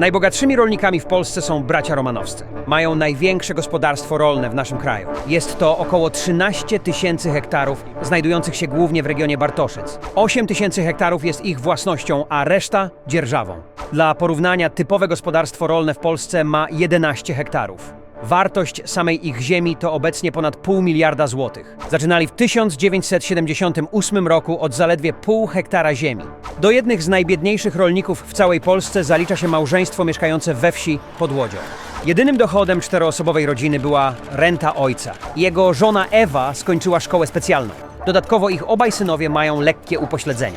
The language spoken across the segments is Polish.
Najbogatszymi rolnikami w Polsce są bracia Romanowscy. Mają największe gospodarstwo rolne w naszym kraju. Jest to około 13 tysięcy hektarów, znajdujących się głównie w regionie Bartoszyc. 8 tysięcy hektarów jest ich własnością, a reszta dzierżawą. Dla porównania, typowe gospodarstwo rolne w Polsce ma 11 hektarów. Wartość samej ich ziemi to obecnie ponad pół miliarda złotych. Zaczynali w 1978 roku od zaledwie pół hektara ziemi. Do jednych z najbiedniejszych rolników w całej Polsce zalicza się małżeństwo mieszkające we wsi pod Łodzią. Jedynym dochodem czteroosobowej rodziny była renta ojca. Jego żona Ewa skończyła szkołę specjalną. Dodatkowo ich obaj synowie mają lekkie upośledzenie.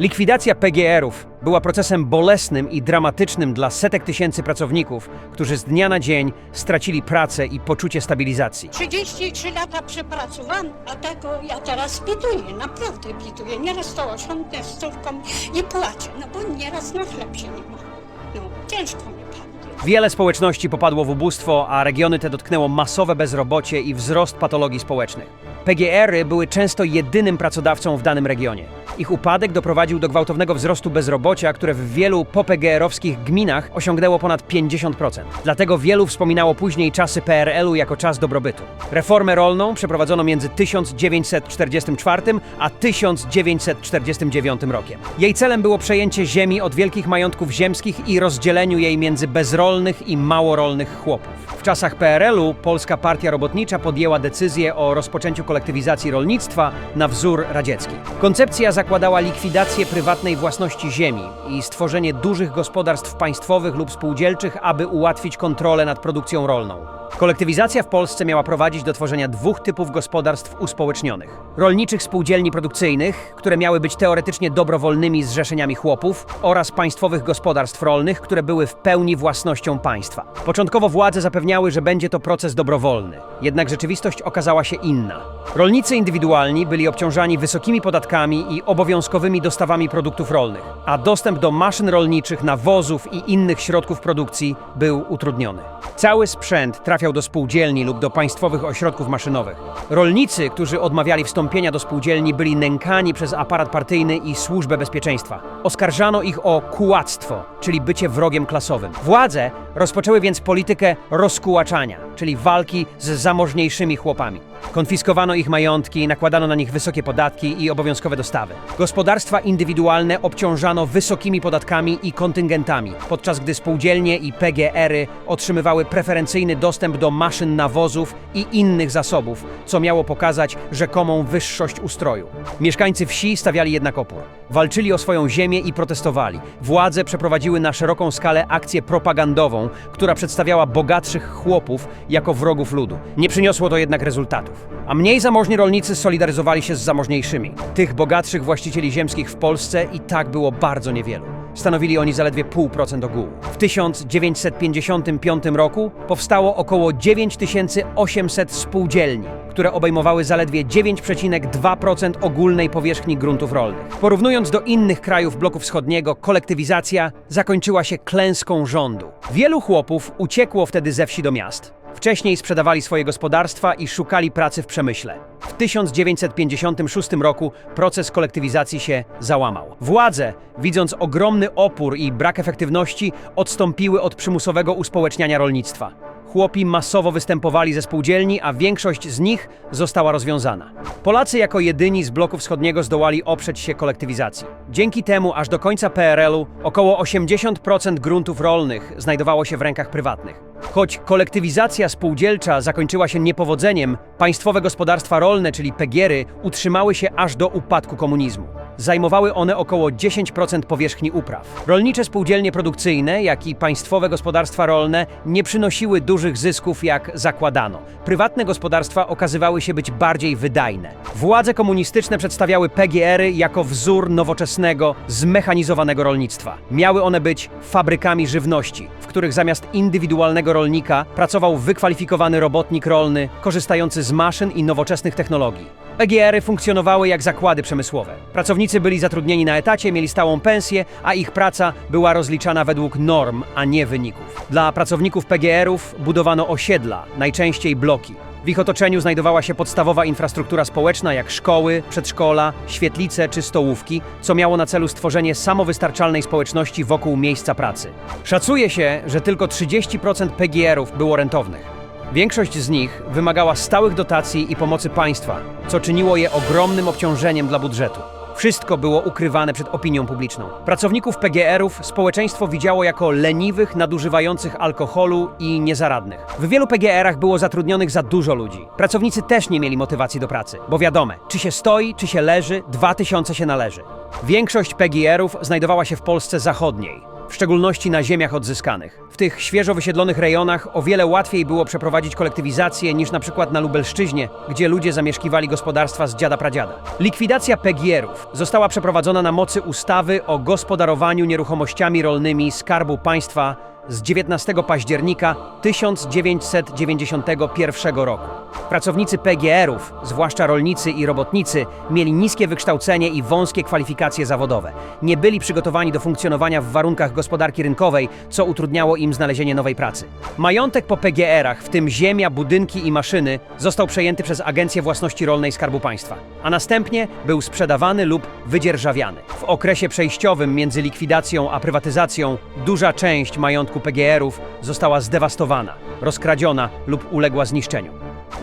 Likwidacja PGR-ów była procesem bolesnym i dramatycznym dla setek tysięcy pracowników, którzy z dnia na dzień stracili pracę i poczucie stabilizacji. 33 lata przepracowałam, a tego ja teraz bieduję, naprawdę bieduję. Nieraz to osiągnę z córką i płaczę, no bo nieraz na chleb się nie ma. No, ciężko mi padnie. Wiele społeczności popadło w ubóstwo, a regiony te dotknęło masowe bezrobocie i wzrost patologii społecznych. PGR-y były często jedynym pracodawcą w danym regionie. Ich upadek doprowadził do gwałtownego wzrostu bezrobocia, które w wielu popGR-owskich gminach osiągnęło ponad 50%. Dlatego wielu wspominało później czasy PRL-u jako czas dobrobytu. Reformę rolną przeprowadzono między 1944 a 1949 rokiem. Jej celem było przejęcie ziemi od wielkich majątków ziemskich i rozdzieleniu jej między bezrolnych i małorolnych chłopów. W czasach PRL-u Polska Partia Robotnicza podjęła decyzję o rozpoczęciu kolektywizacji rolnictwa na wzór radziecki. Koncepcja zakładała likwidację prywatnej własności ziemi i stworzenie dużych gospodarstw państwowych lub spółdzielczych, aby ułatwić kontrolę nad produkcją rolną. Kolektywizacja w Polsce miała prowadzić do tworzenia dwóch typów gospodarstw uspołecznionych: rolniczych spółdzielni produkcyjnych, które miały być teoretycznie dobrowolnymi zrzeszeniami chłopów, oraz państwowych gospodarstw rolnych, które były w pełni własnością państwa. Początkowo władze zapewniały, że będzie to proces dobrowolny, jednak rzeczywistość okazała się inna. Rolnicy indywidualni byli obciążani wysokimi podatkami i obowiązkowymi dostawami produktów rolnych, a dostęp do maszyn rolniczych, nawozów i innych środków produkcji był utrudniony. Cały sprzęt trafiał do spółdzielni lub do państwowych ośrodków maszynowych. Rolnicy, którzy odmawiali wstąpienia do spółdzielni, byli nękani przez aparat partyjny i służbę bezpieczeństwa. Oskarżano ich o kułactwo, czyli bycie wrogiem klasowym. Władze rozpoczęły więc politykę rozkułaczania, czyli walki z zamożniejszymi chłopami. Konfiskowano ich majątki, nakładano na nich wysokie podatki i obowiązkowe dostawy. Gospodarstwa indywidualne obciążano wysokimi podatkami i kontyngentami, podczas gdy spółdzielnie i PGR-y otrzymywały preferencyjny dostęp do maszyn nawozów i innych zasobów, co miało pokazać rzekomą wyższość ustroju. Mieszkańcy wsi stawiali jednak opór. Walczyli o swoją ziemię i protestowali. Władze przeprowadziły na szeroką skalę akcję propagandową, która przedstawiała bogatszych chłopów jako wrogów ludu. Nie przyniosło to jednak rezultatów. A mniej zamożni rolnicy solidaryzowali się z zamożniejszymi. Tych bogatszych właścicieli ziemskich w Polsce i tak było bardzo niewielu. Stanowili oni zaledwie 0,5% ogółu. W 1955 roku powstało około 9800 spółdzielni, które obejmowały zaledwie 9,2% ogólnej powierzchni gruntów rolnych. Porównując do innych krajów bloku wschodniego, kolektywizacja zakończyła się klęską rządu. Wielu chłopów uciekło wtedy ze wsi do miast. Wcześniej sprzedawali swoje gospodarstwa i szukali pracy w przemyśle. W 1956 roku proces kolektywizacji się załamał. Władze, widząc ogromny opór i brak efektywności, odstąpiły od przymusowego uspołeczniania rolnictwa. Chłopi masowo występowali ze spółdzielni, a większość z nich została rozwiązana. Polacy jako jedyni z bloku wschodniego zdołali oprzeć się kolektywizacji. Dzięki temu aż do końca PRL-u około 80% gruntów rolnych znajdowało się w rękach prywatnych. Choć kolektywizacja spółdzielcza zakończyła się niepowodzeniem, państwowe gospodarstwa rolne, czyli PGR-y, utrzymały się aż do upadku komunizmu. Zajmowały one około 10% powierzchni upraw. Rolnicze spółdzielnie produkcyjne, jak i państwowe gospodarstwa rolne nie przynosiły dużych zysków jak zakładano. Prywatne gospodarstwa okazywały się być bardziej wydajne. Władze komunistyczne przedstawiały PGR-y jako wzór nowoczesnego, zmechanizowanego rolnictwa. Miały one być fabrykami żywności, w których zamiast indywidualnego rolnika pracował wykwalifikowany robotnik rolny, korzystający z maszyn i nowoczesnych technologii. PGR-y funkcjonowały jak zakłady przemysłowe. Pracownicy byli zatrudnieni na etacie, mieli stałą pensję, a ich praca była rozliczana według norm, a nie wyników. Dla pracowników PGR-ów budowano osiedla, najczęściej bloki. W ich otoczeniu znajdowała się podstawowa infrastruktura społeczna, jak szkoły, przedszkola, świetlice czy stołówki, co miało na celu stworzenie samowystarczalnej społeczności wokół miejsca pracy. Szacuje się, że tylko 30% PGR-ów było rentownych. Większość z nich wymagała stałych dotacji i pomocy państwa, co czyniło je ogromnym obciążeniem dla budżetu. Wszystko było ukrywane przed opinią publiczną. Pracowników PGR-ów społeczeństwo widziało jako leniwych, nadużywających alkoholu i niezaradnych. W wielu PGR-ach było zatrudnionych za dużo ludzi. Pracownicy też nie mieli motywacji do pracy, bo wiadome, czy się stoi, czy się leży, dwa tysiące się należy. Większość PGR-ów znajdowała się w Polsce zachodniej, w szczególności na ziemiach odzyskanych. W tych świeżo wysiedlonych rejonach o wiele łatwiej było przeprowadzić kolektywizację niż na przykład na Lubelszczyźnie, gdzie ludzie zamieszkiwali gospodarstwa z dziada pradziada. Likwidacja PGR-ów została przeprowadzona na mocy ustawy o gospodarowaniu nieruchomościami rolnymi Skarbu Państwa z 19 października 1991 roku. Pracownicy PGR-ów, zwłaszcza rolnicy i robotnicy, mieli niskie wykształcenie i wąskie kwalifikacje zawodowe. Nie byli przygotowani do funkcjonowania w warunkach gospodarki rynkowej, co utrudniało im znalezienie nowej pracy. Majątek po PGR-ach, w tym ziemia, budynki i maszyny, został przejęty przez Agencję Własności Rolnej Skarbu Państwa, a następnie był sprzedawany lub wydzierżawiany. W okresie przejściowym między likwidacją a prywatyzacją duża część majątku PGR-ów została zdewastowana, rozkradziona lub uległa zniszczeniu.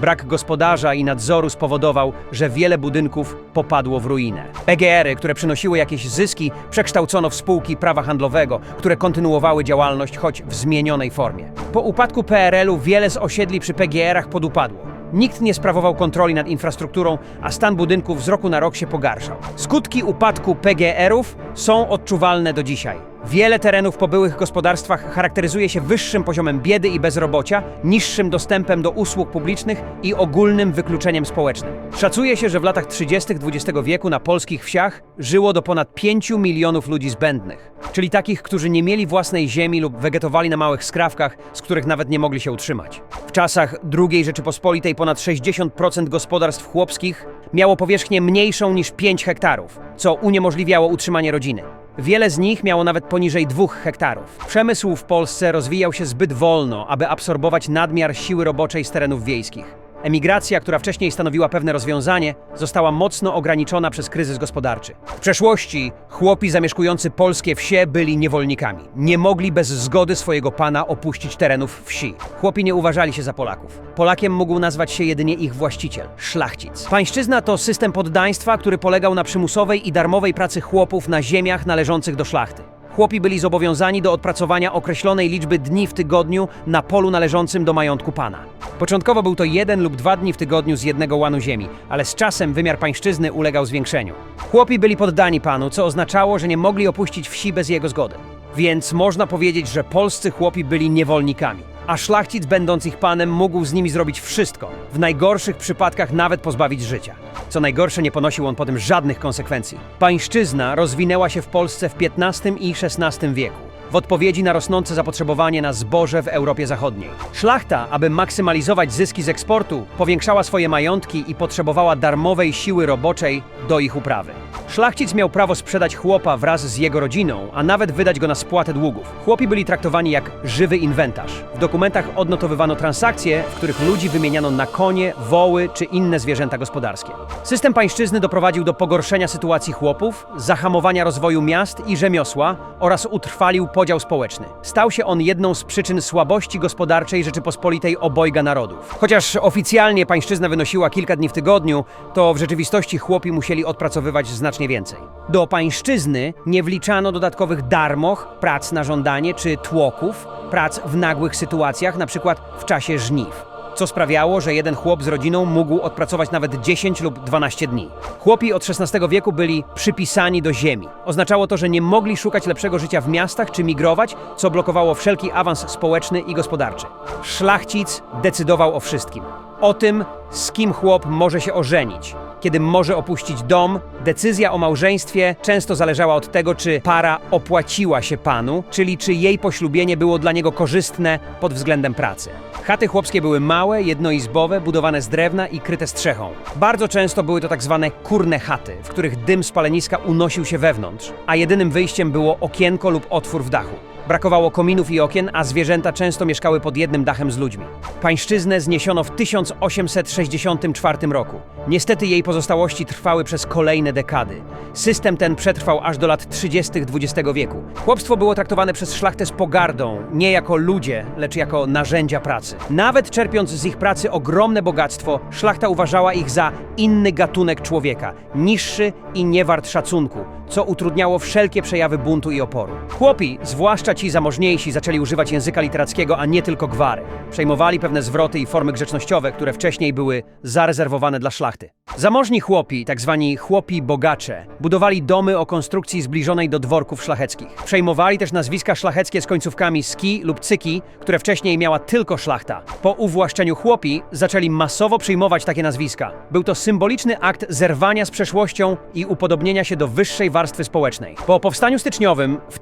Brak gospodarza i nadzoru spowodował, że wiele budynków popadło w ruinę. PGR-y, które przynosiły jakieś zyski, przekształcono w spółki prawa handlowego, które kontynuowały działalność, choć w zmienionej formie. Po upadku PRL-u wiele z osiedli przy PGR-ach podupadło. Nikt nie sprawował kontroli nad infrastrukturą, a stan budynków z roku na rok się pogarszał. Skutki upadku PGR-ów są odczuwalne do dzisiaj. Wiele terenów po byłych gospodarstwach charakteryzuje się wyższym poziomem biedy i bezrobocia, niższym dostępem do usług publicznych i ogólnym wykluczeniem społecznym. Szacuje się, że w latach 30. XX wieku na polskich wsiach żyło do ponad 5 milionów ludzi zbędnych, czyli takich, którzy nie mieli własnej ziemi lub wegetowali na małych skrawkach, z których nawet nie mogli się utrzymać. W czasach II Rzeczypospolitej ponad 60% gospodarstw chłopskich miało powierzchnię mniejszą niż 5 hektarów, co uniemożliwiało utrzymanie rodziny. Wiele z nich miało nawet poniżej dwóch hektarów. Przemysł w Polsce rozwijał się zbyt wolno, aby absorbować nadmiar siły roboczej z terenów wiejskich. Emigracja, która wcześniej stanowiła pewne rozwiązanie, została mocno ograniczona przez kryzys gospodarczy. W przeszłości chłopi zamieszkujący polskie wsie byli niewolnikami. Nie mogli bez zgody swojego pana opuścić terenów wsi. Chłopi nie uważali się za Polaków. Polakiem mógł nazwać się jedynie ich właściciel, szlachcic. Pańszczyzna to system poddaństwa, który polegał na przymusowej i darmowej pracy chłopów na ziemiach należących do szlachty. Chłopi byli zobowiązani do odpracowania określonej liczby dni w tygodniu na polu należącym do majątku pana. Początkowo był to jeden lub dwa dni w tygodniu z jednego łanu ziemi, ale z czasem wymiar pańszczyzny ulegał zwiększeniu. Chłopi byli poddani panu, co oznaczało, że nie mogli opuścić wsi bez jego zgody. Więc można powiedzieć, że polscy chłopi byli niewolnikami, a szlachcic będąc ich panem mógł z nimi zrobić wszystko, w najgorszych przypadkach nawet pozbawić życia. Co najgorsze, nie ponosił on potem żadnych konsekwencji. Pańszczyzna rozwinęła się w Polsce w XV i XVI wieku w odpowiedzi na rosnące zapotrzebowanie na zboże w Europie Zachodniej. Szlachta, aby maksymalizować zyski z eksportu, powiększała swoje majątki i potrzebowała darmowej siły roboczej do ich uprawy. Szlachcic miał prawo sprzedać chłopa wraz z jego rodziną, a nawet wydać go na spłatę długów. Chłopi byli traktowani jak żywy inwentarz. W dokumentach odnotowywano transakcje, w których ludzi wymieniano na konie, woły czy inne zwierzęta gospodarskie. System pańszczyzny doprowadził do pogorszenia sytuacji chłopów, zahamowania rozwoju miast i rzemiosła oraz utrwalił podział społeczny. Stał się on jedną z przyczyn słabości gospodarczej Rzeczypospolitej obojga narodów. Chociaż oficjalnie pańszczyzna wynosiła kilka dni w tygodniu, to w rzeczywistości chłopi musieli odpracowywać znacznie więcej. Do pańszczyzny nie wliczano dodatkowych darmoch, prac na żądanie czy tłoków, prac w nagłych sytuacjach, przykład w czasie żniw co sprawiało, że jeden chłop z rodziną mógł odpracować nawet 10 lub 12 dni. Chłopi od XVI wieku byli przypisani do ziemi. Oznaczało to, że nie mogli szukać lepszego życia w miastach czy migrować, co blokowało wszelki awans społeczny i gospodarczy. Szlachcic decydował o wszystkim. O tym, z kim chłop może się ożenić, kiedy może opuścić dom, decyzja o małżeństwie często zależała od tego, czy para opłaciła się panu, czyli czy jej poślubienie było dla niego korzystne pod względem pracy. Chaty chłopskie były małe, jednoizbowe, budowane z drewna i kryte strzechą. Bardzo często były to tak zwane kurne chaty, w których dym z paleniska unosił się wewnątrz, a jedynym wyjściem było okienko lub otwór w dachu. Brakowało kominów i okien, a zwierzęta często mieszkały pod jednym dachem z ludźmi. Pańszczyznę zniesiono w 1864 roku. Niestety jej pozostałości trwały przez kolejne dekady. System ten przetrwał aż do lat 30. XX wieku. Chłopstwo było traktowane przez szlachtę z pogardą, nie jako ludzie, lecz jako narzędzia pracy. Nawet czerpiąc z ich pracy ogromne bogactwo, szlachta uważała ich za inny gatunek człowieka, niższy i nie wart szacunku, co utrudniało wszelkie przejawy buntu i oporu. Chłopi, zwłaszcza ci zamożniejsi, zaczęli używać języka literackiego, a nie tylko gwary. Przejmowali pewne zwroty i formy grzecznościowe, które wcześniej były zarezerwowane dla szlachty. Zamożni chłopi, tak zwani chłopi bogacze, budowali domy o konstrukcji zbliżonej do dworków szlacheckich. Przejmowali też nazwiska szlacheckie z końcówkami ski lub cyki, które wcześniej miała tylko szlachta. Po uwłaszczeniu chłopi zaczęli masowo przyjmować takie nazwiska. Był to symboliczny akt zerwania z przeszłością i upodobnienia się do wyższej warstwy społecznej. Po powstaniu styczniowym w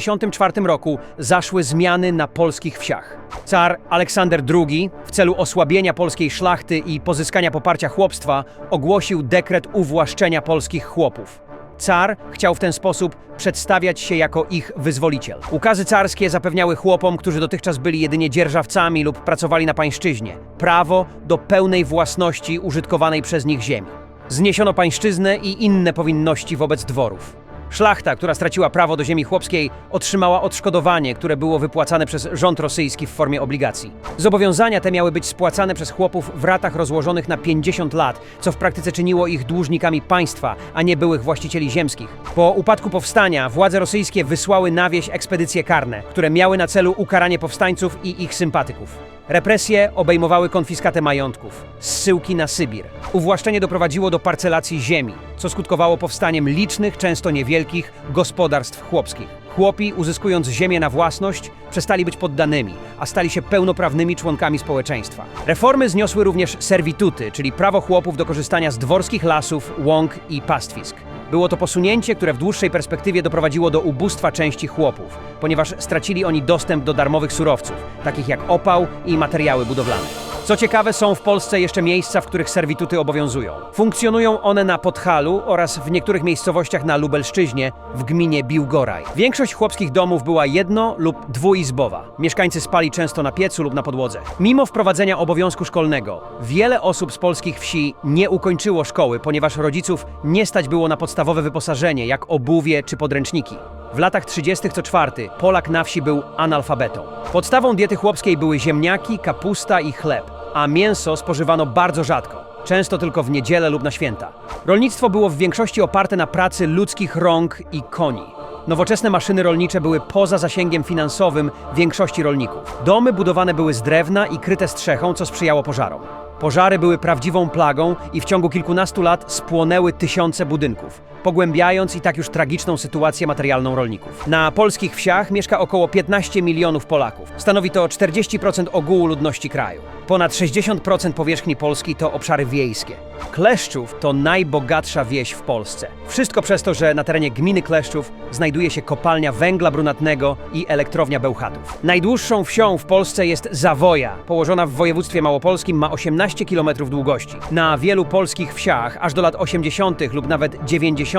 1864 roku zaszły zmiany na polskich wsiach. Car Aleksander II w celu osłabienia polskiej szlachty i pozyskania poparcia chłopstwa ogłosił dekret uwłaszczenia polskich chłopów. Car chciał w ten sposób przedstawiać się jako ich wyzwoliciel. Ukazy carskie zapewniały chłopom, którzy dotychczas byli jedynie dzierżawcami lub pracowali na pańszczyźnie, prawo do pełnej własności użytkowanej przez nich ziemi. Zniesiono pańszczyznę i inne powinności wobec dworów. Szlachta, która straciła prawo do ziemi chłopskiej, otrzymała odszkodowanie, które było wypłacane przez rząd rosyjski w formie obligacji. Zobowiązania te miały być spłacane przez chłopów w ratach rozłożonych na 50 lat, co w praktyce czyniło ich dłużnikami państwa, a nie byłych właścicieli ziemskich. Po upadku powstania władze rosyjskie wysłały na wieś ekspedycje karne, które miały na celu ukaranie powstańców i ich sympatyków. Represje obejmowały konfiskatę majątków, zsyłki na Sybir. Uwłaszczenie doprowadziło do parcelacji ziemi, co skutkowało powstaniem licznych, często niewielkich gospodarstw chłopskich. Chłopi, uzyskując ziemię na własność, przestali być poddanymi, a stali się pełnoprawnymi członkami społeczeństwa. Reformy zniosły również servituty, czyli prawo chłopów do korzystania z dworskich lasów, łąk i pastwisk. Było to posunięcie, które w dłuższej perspektywie doprowadziło do ubóstwa części chłopów, ponieważ stracili oni dostęp do darmowych surowców, takich jak opał i materiały budowlane. Co ciekawe, są w Polsce jeszcze miejsca, w których servituty obowiązują. Funkcjonują one na Podhalu oraz w niektórych miejscowościach na Lubelszczyźnie w gminie Biłgoraj. Większość chłopskich domów była jedno- lub dwuizbowa. Mieszkańcy spali często na piecu lub na podłodze. Mimo wprowadzenia obowiązku szkolnego, wiele osób z polskich wsi nie ukończyło szkoły, ponieważ rodziców nie stać było na podstawowe wyposażenie, jak obuwie czy podręczniki. W latach 30. co czwarty Polak na wsi był analfabetą. Podstawą diety chłopskiej były ziemniaki, kapusta i chleb, a mięso spożywano bardzo rzadko, często tylko w niedzielę lub na święta. Rolnictwo było w większości oparte na pracy ludzkich rąk i koni. Nowoczesne maszyny rolnicze były poza zasięgiem finansowym większości rolników. Domy budowane były z drewna i kryte strzechą, co sprzyjało pożarom. Pożary były prawdziwą plagą i w ciągu kilkunastu lat spłonęły tysiące budynków, pogłębiając i tak już tragiczną sytuację materialną rolników. Na polskich wsiach mieszka około 15 milionów Polaków. Stanowi to 40% ogółu ludności kraju. Ponad 60% powierzchni Polski to obszary wiejskie. Kleszczów to najbogatsza wieś w Polsce. Wszystko przez to, że na terenie gminy Kleszczów znajduje się kopalnia węgla brunatnego i elektrownia Bełchatów. Najdłuższą wsią w Polsce jest Zawoja, położona w województwie małopolskim, ma 18 km długości. Na wielu polskich wsiach, aż do lat 80. lub nawet 90.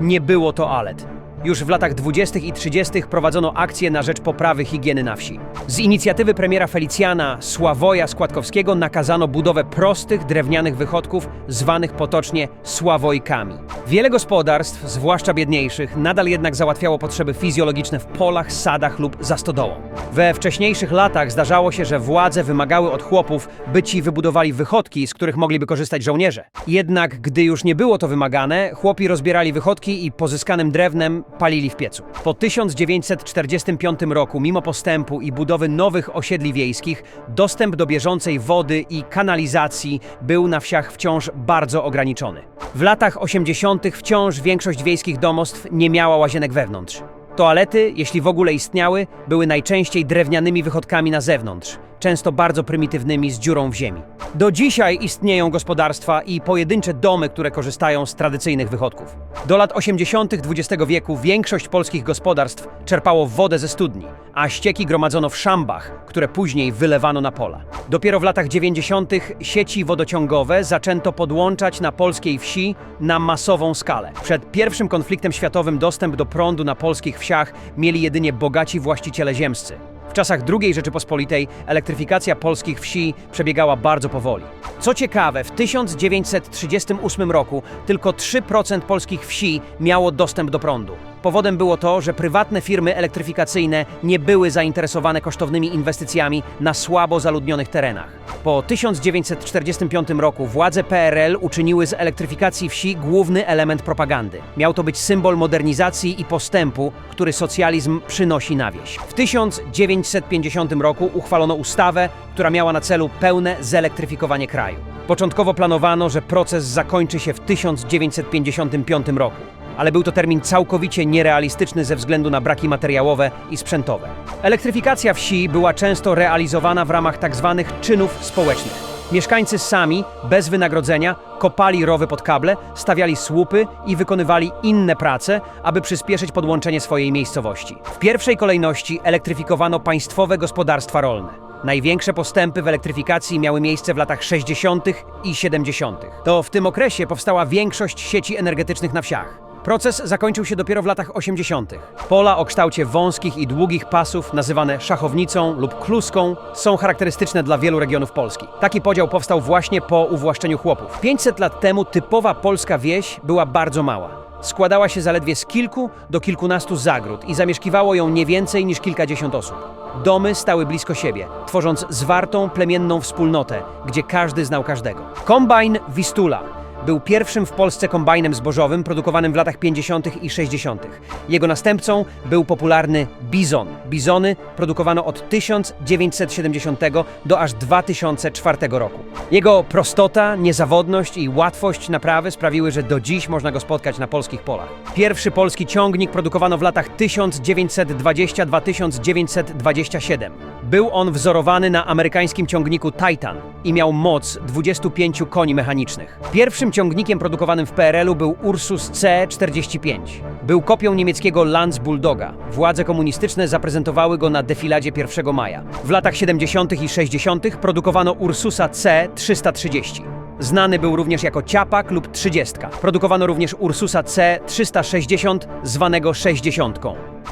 nie było toalet. Już w latach 20. i 30. prowadzono akcje na rzecz poprawy higieny na wsi. Z inicjatywy premiera Felicjana Sławoja Składkowskiego nakazano budowę prostych, drewnianych wychodków, zwanych potocznie sławojkami. Wiele gospodarstw, zwłaszcza biedniejszych, nadal jednak załatwiało potrzeby fizjologiczne w polach, sadach lub za stodołą. We wcześniejszych latach zdarzało się, że władze wymagały od chłopów, by ci wybudowali wychodki, z których mogliby korzystać żołnierze. Jednak gdy już nie było to wymagane, chłopi rozbierali wychodki i pozyskanym drewnem palili w piecu. Po 1945 roku, mimo postępu i budowy nowych osiedli wiejskich, dostęp do bieżącej wody i kanalizacji był na wsiach wciąż bardzo ograniczony. W latach 80. wciąż większość wiejskich domostw nie miała łazienek wewnątrz. Toalety, jeśli w ogóle istniały, były najczęściej drewnianymi wychodkami na zewnątrz, często bardzo prymitywnymi z dziurą w ziemi. Do dzisiaj istnieją gospodarstwa i pojedyncze domy, które korzystają z tradycyjnych wychodków. Do lat 80. XX wieku większość polskich gospodarstw czerpało wodę ze studni, a ścieki gromadzono w szambach, które później wylewano na pola. Dopiero w latach 90. sieci wodociągowe zaczęto podłączać na polskiej wsi na masową skalę. Przed pierwszym konfliktem światowym dostęp do prądu na polskich wsiach mieli jedynie bogaci właściciele ziemscy. Czasach II Rzeczypospolitej elektryfikacja polskich wsi przebiegała bardzo powoli. Co ciekawe, w 1938 roku tylko 3% polskich wsi miało dostęp do prądu. Powodem było to, że prywatne firmy elektryfikacyjne nie były zainteresowane kosztownymi inwestycjami na słabo zaludnionych terenach. Po 1945 roku władze PRL uczyniły z elektryfikacji wsi główny element propagandy. Miał to być symbol modernizacji i postępu, który socjalizm przynosi na wieś. W 1950 roku uchwalono ustawę, która miała na celu pełne zelektryfikowanie kraju. Początkowo planowano, że proces zakończy się w 1955 roku ale był to termin całkowicie nierealistyczny ze względu na braki materiałowe i sprzętowe. Elektryfikacja wsi była często realizowana w ramach tzw. czynów społecznych. Mieszkańcy sami, bez wynagrodzenia, kopali rowy pod kable, stawiali słupy i wykonywali inne prace, aby przyspieszyć podłączenie swojej miejscowości. W pierwszej kolejności elektryfikowano państwowe gospodarstwa rolne. Największe postępy w elektryfikacji miały miejsce w latach 60. i 70. To w tym okresie powstała większość sieci energetycznych na wsiach. Proces zakończył się dopiero w latach 80. Pola o kształcie wąskich i długich pasów, nazywane szachownicą lub kluską, są charakterystyczne dla wielu regionów Polski. Taki podział powstał właśnie po uwłaszczeniu chłopów. 500 lat temu typowa polska wieś była bardzo mała. Składała się zaledwie z kilku do kilkunastu zagród i zamieszkiwało ją nie więcej niż kilkadziesiąt osób. Domy stały blisko siebie, tworząc zwartą, plemienną wspólnotę, gdzie każdy znał każdego. Kombajn Wistula był pierwszym w Polsce kombajnem zbożowym produkowanym w latach 50. i 60. Jego następcą był popularny Bizon. Bizony produkowano od 1970 do aż 2004 roku. Jego prostota, niezawodność i łatwość naprawy sprawiły, że do dziś można go spotkać na polskich polach. Pierwszy polski ciągnik produkowano w latach 1922-1927. Był on wzorowany na amerykańskim ciągniku Titan i miał moc 25 koni mechanicznych. Pierwszym ciągnikiem produkowanym w PRL-u był Ursus C-45. Był kopią niemieckiego Lanz Bulldoga. Władze komunistyczne zaprezentowały go na defiladzie 1 maja. W latach 70. i 60. produkowano Ursusa C-330. Znany był również jako ciapak lub trzydziestka. Produkowano również Ursusa C-360, zwanego 60.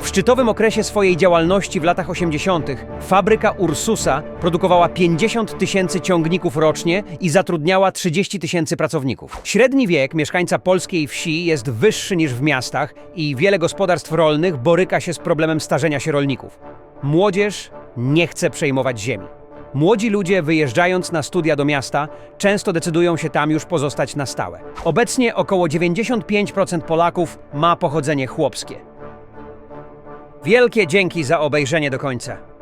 W szczytowym okresie swojej działalności w latach 80. fabryka Ursusa produkowała 50 tysięcy ciągników rocznie i zatrudniała 30 tysięcy pracowników. Średni wiek mieszkańca polskiej wsi jest wyższy niż w miastach i wiele gospodarstw rolnych boryka się z problemem starzenia się rolników. Młodzież nie chce przejmować ziemi. Młodzi ludzie wyjeżdżając na studia do miasta często decydują się tam już pozostać na stałe. Obecnie około 95% Polaków ma pochodzenie chłopskie. Wielkie dzięki za obejrzenie do końca.